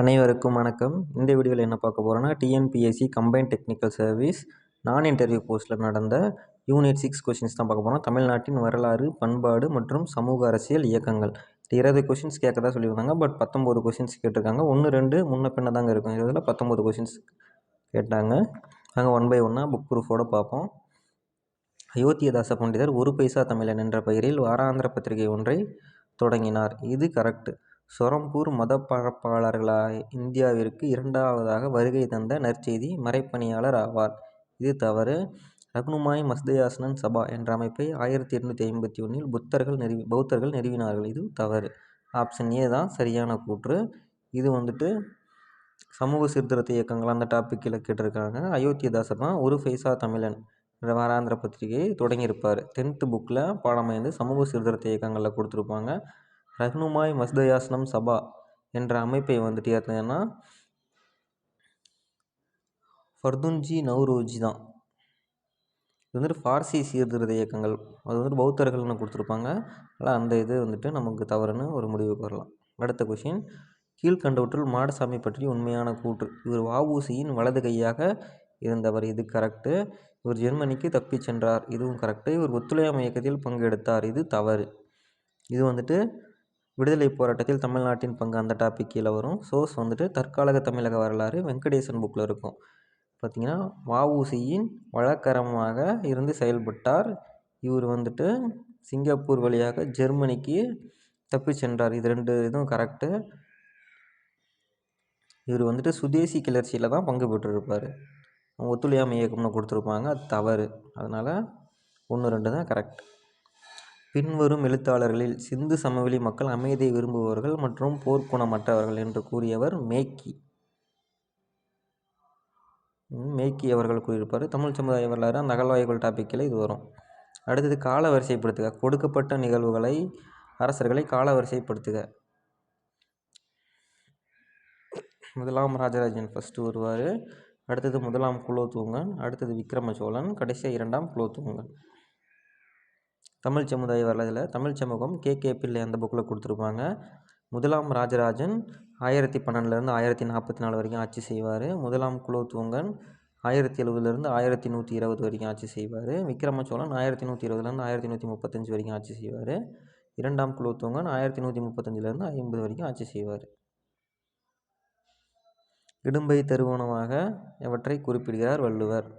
அனைவருக்கும் வணக்கம். இந்த வீடியோவில் என்ன பார்க்க போகிறோன்னா TNPSC combine technical service non interview போஸ்ட்டில் நடந்த யூனிட் சிக்ஸ் கொஷின்ஸ் தான் பார்க்க போகிறோம் தமிழ்நாட்டின் வரலாறு பண்பாடு மற்றும் சமூக அரசியல் இயக்கங்கள். இது இருபது கொஷின்ஸ் தான் சொல்லியிருந்தாங்க. பட் பத்தொம்போது கொஷின்ஸ் கேட்டிருக்காங்க. ஒன்று ரெண்டு முன்ன பின்ன தாங்க இருக்கும். இதில் பத்தொம்போது கொஷின்ஸ் கேட்டாங்க. நாங்கள் ஒன் பை ஒன்னாக புக் ப்ரூஃபோடு பார்ப்போம். அயோத்தியதாச பண்டிதர் ஒரு பைசா தமிழன் என்ற பெயரில் வாராந்திர பத்திரிகை ஒன்றை தொடங்கினார். இது கரெக்டு சொரம்பூர் மத இந்தியாவிற்கு இரண்டாவதாக வருகை தந்த நற்செய்தி மறைப்பணியாளர் ஆவார். இது தவறு. ரகுனுமாய் மஸ்தயாசனன் சபா என்ற அமைப்பை ஆயிரத்தி எட்நூற்றி ஐம்பத்தி ஒன்றில் புத்தர்கள் நிறுவி பௌத்தர்கள் நிறுவினார்கள். இது தவறு. ஆப்ஷன் ஏ தான் சரியான கூற்று. இது வந்துட்டு சமூக சீர்திருத்த இயக்கங்கள் அந்த டாப்பிக்கில் கேட்டிருக்காங்க. அயோத்தியதாசர் தான் ஒரு ஃபைசா தமிழன் என்ற வாராந்திர பத்திரிகையை தொடங்கியிருப்பார். டென்த்து புக்கில் பாடமைந்து சமூக சீர்திருத்த இயக்கங்களில் கொடுத்துருப்பாங்க. ரஹ்னுமாய் மஸ்தயாசனம் சபா என்ற அமைப்பை வந்துட்டு ஏற்றினா ஃபர்துன்ஜி நவ்ரோஜி தான். இது வந்துட்டு ஃபார்சி சீர்திருத இயக்கங்கள். அது வந்துட்டு பௌத்தர்கள்னு கொடுத்துருப்பாங்க. அதனால் அந்த இது வந்துட்டு நமக்கு தவறுன்னு ஒரு முடிவுக்கு வரலாம். அடுத்த கொஷின் கீழ்கண்டவற்றுள் மாடசாமி பற்றி உண்மையான கூற்று. இவர் வாவூசியின் வலது கையாக இருந்தவர். இது கரெக்டு இவர் ஜெர்மனிக்கு தப்பிச் சென்றார். இதுவும் கரெக்டு இவர் ஒத்துழையாமை இயக்கத்தில் பங்கெடுத்தார். இது தவறு. இது வந்துட்டு விடுதலை போராட்டத்தில் தமிழ்நாட்டின் பங்கு அந்த டாபிக் கீழே வரும். சோர்ஸ் வந்துட்டு தற்காலக தமிழக வரலாறு வெங்கடேசன் புக்கில் இருக்கும். பார்த்திங்கன்னா வஉசியின் வழக்கரமாக இருந்து செயல்பட்டார். இவர் வந்துட்டு சிங்கப்பூர் வழியாக ஜெர்மனிக்கு தப்பி சென்றார். இது ரெண்டு இதுவும் கரெக்டு இவர் வந்துட்டு சுதேசி கிளர்ச்சியில் தான் பங்கு பெற்றிருப்பார். ஒத்துழையாமை இயக்கம்னு கொடுத்துருப்பாங்க. அது தவறு. அதனால் ஒன்று ரெண்டு தான் கரெக்ட் பின்வரும் எழுத்தாளர்களில் சிந்து சமவெளி மக்கள் அமைதியை விரும்புபவர்கள் மற்றும் போர்க்குணமற்றவர்கள் என்று கூறியவர் மேக்கி. மேக்கி அவர்கள் கூறியிருப்பார். தமிழ் சமுதாய வரலாறு அந்த அகழ்வாய்வுகள் டாப்பிக்கில் இது வரும். அடுத்தது கால வரிசைப்படுத்துக. கொடுக்கப்பட்ட நிகழ்வுகளை அரசர்களை கால வரிசைப்படுத்துக. முதலாம் ராஜராஜன் ஃபஸ்ட்டு வருவார். அடுத்தது முதலாம் குலோத்துங்கன். அடுத்தது விக்ரம சோழன் கடைசியாக இரண்டாம் குலோத்துங்கன். தமிழ் சமுதாய வரலாறுல தமிழ் சமூகம் கே கே பிள்ளை அந்த புக்கில் கொடுத்துருப்பாங்க. முதலாம் ராஜராஜன் ஆயிரத்தி பன்னெண்டுலேருந்து ஆயிரத்தி நாற்பத்தி நாலு வரைக்கும் ஆட்சி செய்வார். முதலாம் குலோத்துங்கன் ஆயிரத்தி எழுபதுலேருந்து ஆயிரத்தி நூற்றி இருபது வரைக்கும் ஆட்சி செய்வார். விக்ரம சோழன் ஆயிரத்தி நூற்றி இருபதுலேருந்து ஆயிரத்தி நூற்றி முப்பத்தஞ்சு வரைக்கும் ஆட்சி செய்வார். இரண்டாம் குலோத்துங்கன் ஆயிரத்தி நூற்றி முப்பத்தஞ்சிலேருந்து ஐம்பது வரைக்கும் ஆட்சி செய்வார். இடும்பை தருவனமாக எவற்றை குறிப்பிடுகிறார் வள்ளுவர்.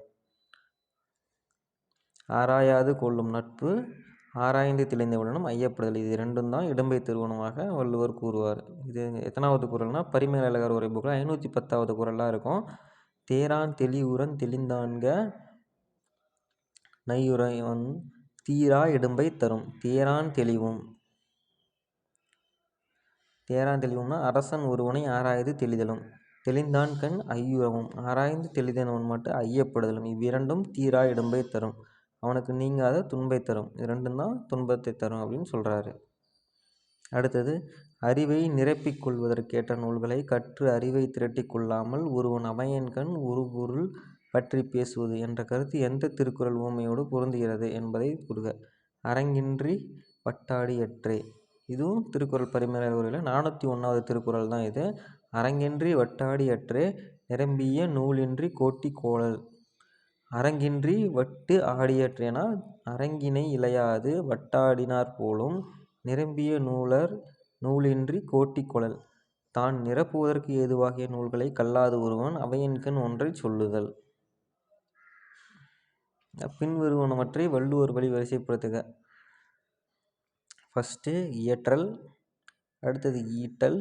ஆராயாது கொள்ளும் நட்பு ஆராய்ந்து தெளிந்தவுடனும் ஐயப்படுதல் இது இரண்டும் தான் இடம்பை திருவனமாக வள்ளுவர் கூறுவார். இது எத்தனாவது குரல்னா? பரிமேலழகர் உரை புக்கில் ஐநூற்றி பத்தாவது குரலாக இருக்கும். தேரான் தெளிவுரன் தெளிந்தான்க நையுரைவன் தீரா இடும்பை தரும். தேரான் தெளிவும். தேரான் தெளிவும்னா அரசன் ஒருவனை ஆராய்ந்து தெளிதலும். தெளிந்தான் கண் ஐயுறவும். ஆராய்ந்து தெளிதனவன் மட்டும் ஐயப்படுதலும். இவ்விரண்டும் தீரா இடும்பை தரும். அவனுக்கு நீங்காத துன்பை தரும். இரண்டும் தான் துன்பத்தை தரும் அப்படின்னு சொல்கிறாரு அடுத்தது அறிவை நிரப்பிக் கொள்வதற்கேற்ற நூல்களை கற்று அறிவை திரட்டிக் கொள்ளாமல் ஒருவன் அவையன்கண் ஒரு பொருள் பற்றி பேசுவது என்ற கருத்து எந்த திருக்குறள் ஊமையோடு பொருந்துகிறது என்பதை கூறுக. அரங்கின்றி வட்டாடியற்றே இதுவும் திருக்குறள் பரிமேல உரையில் நானூற்றி ஒன்றாவது திருக்குறள் தான் இது. அரங்கின்றி வட்டாடியற்றே நிரம்பிய நூலின்றி கோட்டி கோளல். அரங்கின்றி வட்டு ஆடியற்றேனா? அரங்கினை இளையாது வட்டாடினார் போலும் நிரம்பிய நூலர் நூலின்றி கோட்டிக் கொளல் தான் நிரப்புவதற்கு ஏதுவாகிய நூல்களை கல்லாது ஒருவன் அவையன்கண் ஒன்றை சொல்லுதல். பின்வருவனவற்றை வள்ளுவர் வழி வரிசைப்படுத்துக. ஃபஸ்ட்டு இயற்றல் அடுத்தது ஈட்டல்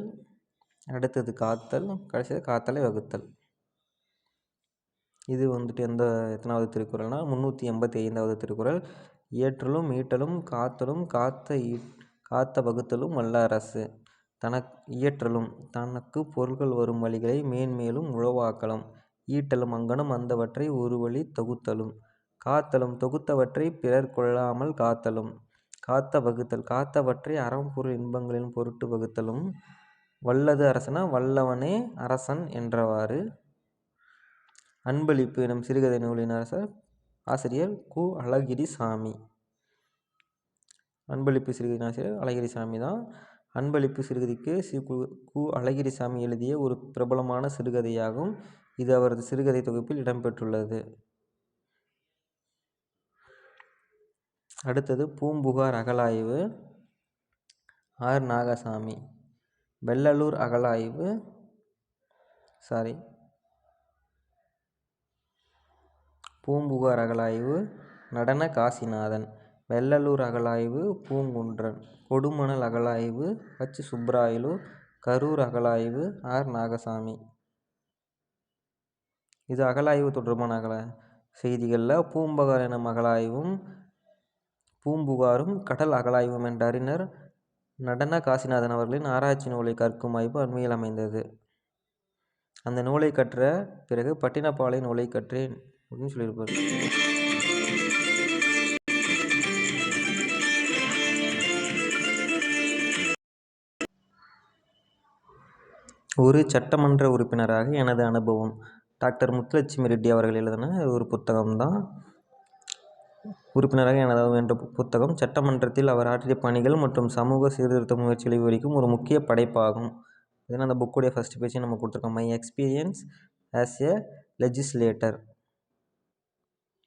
அடுத்தது காத்தல் கடைசியாக காத்தலை வகுத்தல். இது வந்துட்டு எந்த எத்தனாவது திருக்குறள்னால் முந்நூற்றி எண்பத்தி ஐந்தாவது திருக்குறள். இயற்றலும் ஈட்டலும் காத்தலும் காத்த ஈ காத்த வகுத்தலும் வல்ல அரசு. தனக் இயற்றலும் தனக்கு பொருள்கள் வரும் வழிகளை மேன்மேலும் உழவாக்கலும் ஈட்டலும் அங்கனம் அந்தவற்றை ஒரு வழி தொகுத்தலும். காத்தலும் தொகுத்தவற்றை பிறர் கொள்ளாமல் காத்தலும். காத்த வகுத்தல் காத்தவற்றை அறம்பொருள் இன்பங்களின் பொருட்டு வகுத்தலும். வல்லது அரசனா வல்லவனே அரசன் என்றவாறு. அன்பளிப்பு எனும் சிறுகதை நூலின் அரசர் ஆசிரியர் கு. அழகிரி சாமி அன்பளிப்பு சிறுகதை ஆசிரியர் அழகிரி சாமி தான். அன்பளிப்பு சிறுகதைக்கு சி கு. கு. அழகிரிசாமி எழுதிய ஒரு பிரபலமான சிறுகதையாகும். இது அவரது சிறுகதை தொகுப்பில் இடம்பெற்றுள்ளது. அடுத்தது பூம்புகார் அகலாய்வு. ஆர். நாகசாமி. வெள்ளலூர் அகலாய்வு. சாரி. பூம்புகார் அகழாய்வு நடன காசிநாதன் வெள்ளலூர் அகழாய்வு பூங்குன்றன் கொடுமணல் அகழாய்வு ஹச் சுப்ராயலு கரூர் அகழாய்வு ஆர் நாகசாமி. இது அகழாய்வு தொடர்பான அகல செய்திகளில் பூம்புகார் எனும் அகழாய்வும் பூம்புகாரும் கடல் அகழாய்வும் என்ற அறிஞர் நடன காசிநாதன் அவர்களின் ஆராய்ச்சி நூலை கற்கும் வாய்ப்பு அண்மையில் அமைந்தது. அந்த நூலை கற்ற பிறகு பட்டினப்பாலை நூலை கற்றேன். அப்படின்னு சொல்லியிருப்பார். ஒரு சட்டமன்ற உறுப்பினராக எனது அனுபவம். டாக்டர் முத்துலட்சுமி ரெட்டி அவர்கள் எழுதின ஒரு புத்தகம்தான். உறுப்பினராக எனது என்ற புத்தகம் சட்டமன்றத்தில் அவர் ஆற்றிய பணிகள் மற்றும் சமூக சீர்திருத்த முயற்சிகளை விவரிக்கும் ஒரு முக்கிய படைப்பாகும். இதுனா அந்த புக்குடைய ஃபஸ்ட் பேஜே நம்ம கொடுத்துருக்கோம். My experience as a legislator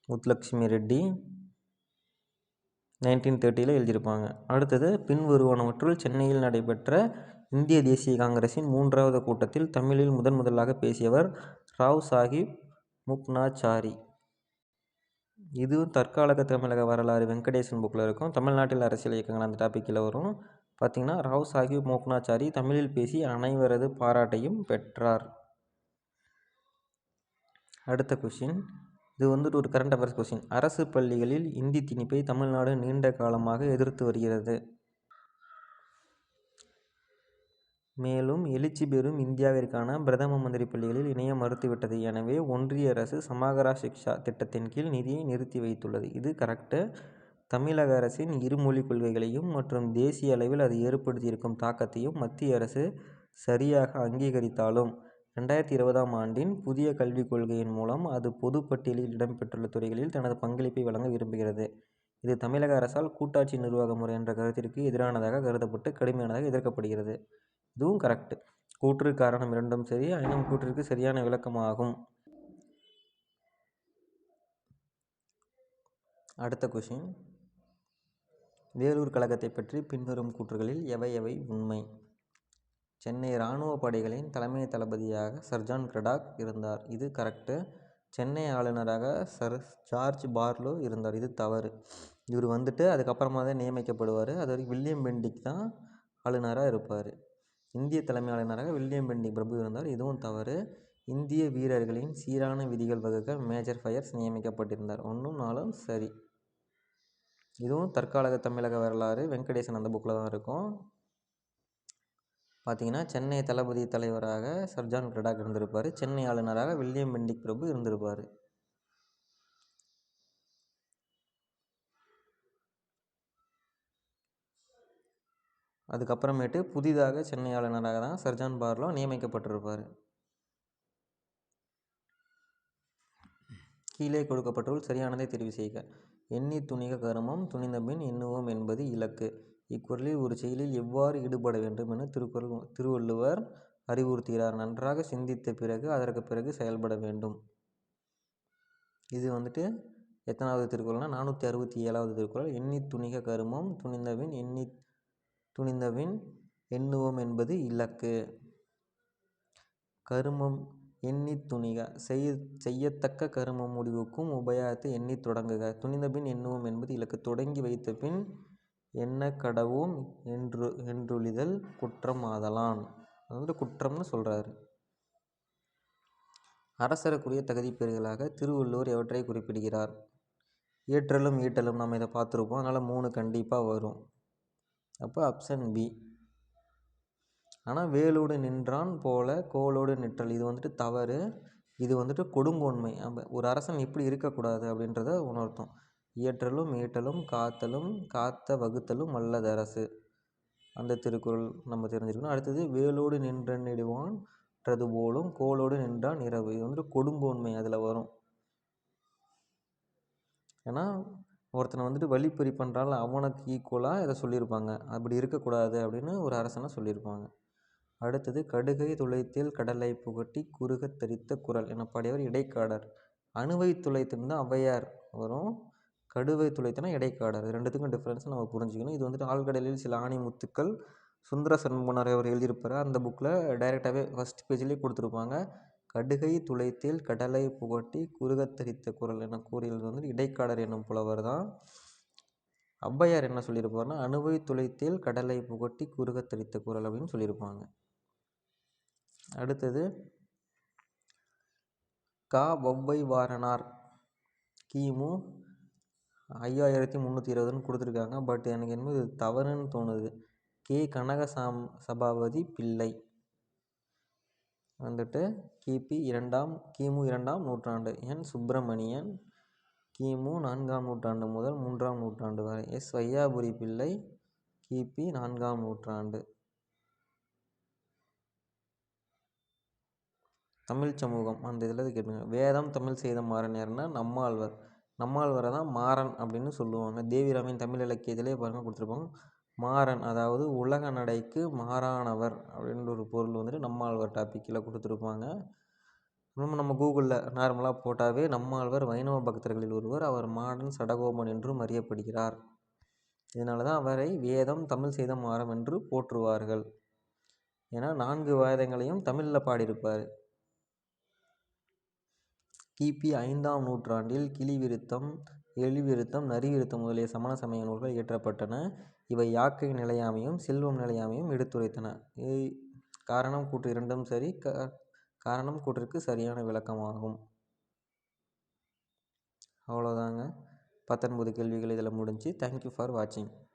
Muthulakshmi Reddy nineteen தேர்ட்டியில் எழுதியிருப்பாங்க. அடுத்தது பின்வருவனவற்றுள் சென்னையில் நடைபெற்ற இந்திய தேசிய காங்கிரசின் மூன்றாவது கூட்டத்தில் தமிழில் முதன் முதலாக பேசியவர் ராவ் சாஹிப் முக்னாச்சாரி. இதுவும் தற்காலக தமிழக வரலாறு வெங்கடேசன் புக்கில் இருக்கும். தமிழ்நாட்டில் அரசியல் இயக்கங்கள் அந்த டாப்பிக்கில் வரும். பார்த்திங்கன்னா ராவ் சாஹிப் மூக்னாச்சாரி தமிழில் பேசி அனைவரது பாராட்டையும் பெற்றார். அடுத்த கொஷின் இது வந்துட்டு ஒரு கரண்ட் அஃபேர்ஸ் கொஷின் அரசு பள்ளிகளில் இந்தி திணிப்பை தமிழ்நாடு நீண்ட காலமாக எதிர்த்து வருகிறது. மேலும் எழுச்சி பெறும் இந்தியாவிற்கான பிரதம மந்திரி பள்ளிகளில் இணைய மறுத்துவிட்டது. எனவே ஒன்றிய அரசு சமாகரா சிக்ஷா திட்டத்தின் கீழ் நிதியை நிறுத்தி வைத்துள்ளது. இது கரெக்டு தமிழக அரசின் இருமொழி கொள்கைகளையும் மற்றும் தேசிய அளவில் அது ஏற்படுத்தியிருக்கும் தாக்கத்தையும் மத்திய அரசு சரியாக அங்கீகரித்தாலும் ரெண்டாயிரத்தி இருபதாம் ஆண்டின் புதிய கல்விக் கொள்கையின் மூலம் அது பொதுப் பட்டியலில் இடம்பெற்றுள்ள துறைகளில் தனது பங்களிப்பை வழங்க விரும்புகிறது. இது தமிழக அரசால் கூட்டாட்சி நிர்வாக முறை என்ற கருத்திற்கு எதிரானதாக கருதப்பட்டு கடுமையானதாக எதிர்க்கப்படுகிறது. இதுவும் கரெக்ட். கூற்று காரணம் இரண்டும் சரி ஐநம் கூற்றிற்கு சரியான விளக்கமாகும் அடுத்த கொஷின் வேலூர் கழகத்தை பற்றி பின்வரும் கூற்றுகளில் எவை எவை உண்மை? சென்னை இராணுவ படைகளின் தலைமை தளபதியாக சர்ஜான் கிரடாக் இருந்தார். இது கரெக்டு சென்னை ஆளுநராக சர். ஜார்ஜ் பார்லோ இருந்தார். இது தவறு. இவர் வந்துட்டு அதுக்கப்புறமா தான் நியமிக்கப்படுவார். அது வரைக்கும் வில்லியம் பெண்டிக் தான் ஆளுநராக இருப்பார். இந்திய தலைமை ஆளுநராக வில்லியம் பெண்டிக் பிரபு இருந்தார். இதுவும் தவறு. இந்திய வீரர்களின் சீரான விதிகள் வகுக்க மேஜர் ஃபயர்ஸ் நியமிக்கப்பட்டிருந்தார். ஒன்றும் நாளும் சரி. இதுவும் தற்காலக தமிழக வரலாறு. வெங்கடேசன் அந்த புக்கில் தான் இருக்கும். பார்த்தீங்கன்னா சென்னை தளபதி தலைவராக சர்ஜான் கிரடாக் இருந்திருப்பார். சென்னை ஆளுநராக வில்லியம் பெண்டிக் பிரபு இருந்திருப்பார். அதுக்கப்புறமேட்டு புதிதாக சென்னை ஆளுநராக தான் சர்ஜான் பார்லோ நியமிக்கப்பட்டிருப்பார். கீழே கொடுக்கப்பட்டுள்ள சரியானதை தெரிவு செய்க. எண்ணி துணிக கருமம் துணிந்தபின் எண்ணுவோம் என்பது இலக்கு. இக்குறளில் ஒரு செயலில் எவ்வாறு ஈடுபட வேண்டும் என திருக்குறள் திருவள்ளுவர் அறிவுறுத்துகிறார். நன்றாக சிந்தித்த பிறகு அதற்கு பிறகு செயல்பட வேண்டும். இது வந்துட்டு எத்தனாவது திருக்குறள்னா நானூற்றி அறுபத்தி ஏழாவது திருக்குறள். எண்ணி துணிக கருமம் துணிந்தபின் எண்ணி துணிந்தபின் எண்ணுவோம் என்பது இலக்கு. கருமம் எண்ணி துணிக செய் செய்யத்தக்க கருமம் முடிவுக்கும் உபயாரத்தை எண்ணி தொடங்குக. துணிந்தபின் எண்ணுவோம் என்பது இலக்கு. தொடங்கி வைத்த பின் என்ன கடவும் என்று என்றொழிதல் குற்றம் ஆதலான் அதாவது குற்றம்னு சொல்கிறாரு அரசருக்குரிய தகுதிப்பேறுகளாக திருவள்ளுவர் எவற்றை குறிப்பிடுகிறார்? ஏற்றலும் ஈட்டலும் நம்ம இதை பார்த்துருப்போம். அதனால் மூணு கண்டிப்பாக வரும். அப்போ ஆப்ஷன் பி ஆனால் வேலோடு நின்றான் போல கோலோடு நிற்றல். இது வந்துட்டு தவறு. இது வந்துட்டு கொடுங்கோன்மை. நம்ம ஒரு அரசன் எப்படி இருக்கக்கூடாது அப்படின்றத உணர்த்தும். இயற்றலும் ஈட்டலும் காத்தலும் காத்த வகுத்தலும் வல்லதரசு. அரசு அந்த திருக்குறள் நம்ம தெரிஞ்சுக்கணும் அடுத்தது வேலோடு நின்ற நெடுவான்றது போலும் கோலோடு நின்றான் இரவு. இது வந்துட்டு கொடுங்கோன்மை அதில் வரும். ஏன்னா ஒருத்தனை வந்துட்டு வழிப்பறி பண்ணுறால அவனுக்கு ஈக்குவலாக இதை சொல்லியிருப்பாங்க. அப்படி இருக்கக்கூடாது அப்படின்னு ஒரு அரசனை சொல்லியிருப்பாங்க. அடுத்தது கடுகை துளைத்தில் கடலை புகட்டி குறுகத் தரித்த குரல். என பாடியவர் இடைக்காடர். அணுவை துளைத்துன்னு தான் ஔவையார். வரும். கடுவை துளைத்தனா இடைக்காடர் இது ரெண்டுத்துக்கும் டிஃப்ரென்ஸை நம்ம புரிஞ்சுக்கணும். இது வந்துட்டு ஆழ்கடலில் சில ஆணி முத்துக்கள் சுந்தர சண்முகனார் அவர் எழுதியிருப்பார். அந்த புக்கில் டைரெக்டாகவே ஃபஸ்ட் பேஜ்லேயே கொடுத்துருப்பாங்க. கடுகை துளைத்தில் கடலை புகட்டி குருகத்தரித்த குரல் என கூறியது வந்து இடைக்காடர் என்னும் புலவர் தான். ஔவையார் என்ன சொல்லியிருப்பாருன்னா அணுவை துளைத்தில் கடலை புகட்டி குறுகத்தரித்த குரல் அப்படின்னு சொல்லியிருப்பாங்க. அடுத்தது கா வௌவை வாரனார் கிமு ஐயாயிரத்தி முந்நூற்றி இருபதுன்னு கொடுத்துருக்காங்க. பட் எனக்கு என்னமோ இது தவறுன்னு தோணுது. கே. கனகசாம் சபாபதி பிள்ளை. வந்துட்டு கிபி இரண்டாம் கிமு இரண்டாம் நூற்றாண்டு. என். சுப்பிரமணியன் கிமு நான்காம் நூற்றாண்டு முதல் மூன்றாம் நூற்றாண்டு வரை. எஸ். வையாபுரி பிள்ளை கிபி நான்காம் நூற்றாண்டு. தமிழ் சமூகம். அந்த இதில் கேட்டுங்க. வேதம் தமிழ் செய்த மாறன் நம்மாழ்வர். நம்மாழ்வாரை தான் மாறன் அப்படின்னு சொல்லுவாங்க. தேவிராமின் தமிழ் இலக்கியத்திலே பாருங்கள் கொடுத்துருப்பாங்க. மாறன் அதாவது உலக நடைக்கு மாறானவர் அப்படின்ற ஒரு பொருள் வந்துட்டு நம்மாழ்வார் டாப்பிக்கில் கொடுத்துருப்பாங்க. நம்ம நம்ம கூகுளில் நார்மலாக போட்டாவே நம்மாழ்வார் வைணவ பக்தர்களில் ஒருவர் அவர் மாடன் சடகோபன் என்றும் அறியப்படுகிறார். இதனால தான் அவரை வேதம் தமிழ் செய்த மாறம் என்று போற்றுவார்கள். ஏன்னா நான்கு வேதங்களையும் தமிழில் பாடியிருப்பார். கிபி ஐந்தாம் நூற்றாண்டில் கிளிவிருத்தம் எலிவிருத்தம் நரிவிருத்தம் முதலிய சமண சமய நூல்கள் இயற்றப்பட்டன. இவை யாக்கை நிலையாமையும் செல்வம் நிலையாமையும் எடுத்துரைத்தன. இ- காரணம் கூற்று இரண்டும் சரி க காரணம் கூற்றிற்கு சரியான விளக்கமாகும். அவ்வளோதாங்க. பத்தொன்பது கேள்விகள் இதில் முடிஞ்சு. தேங்க்யூ ஃபார் வாட்சிங்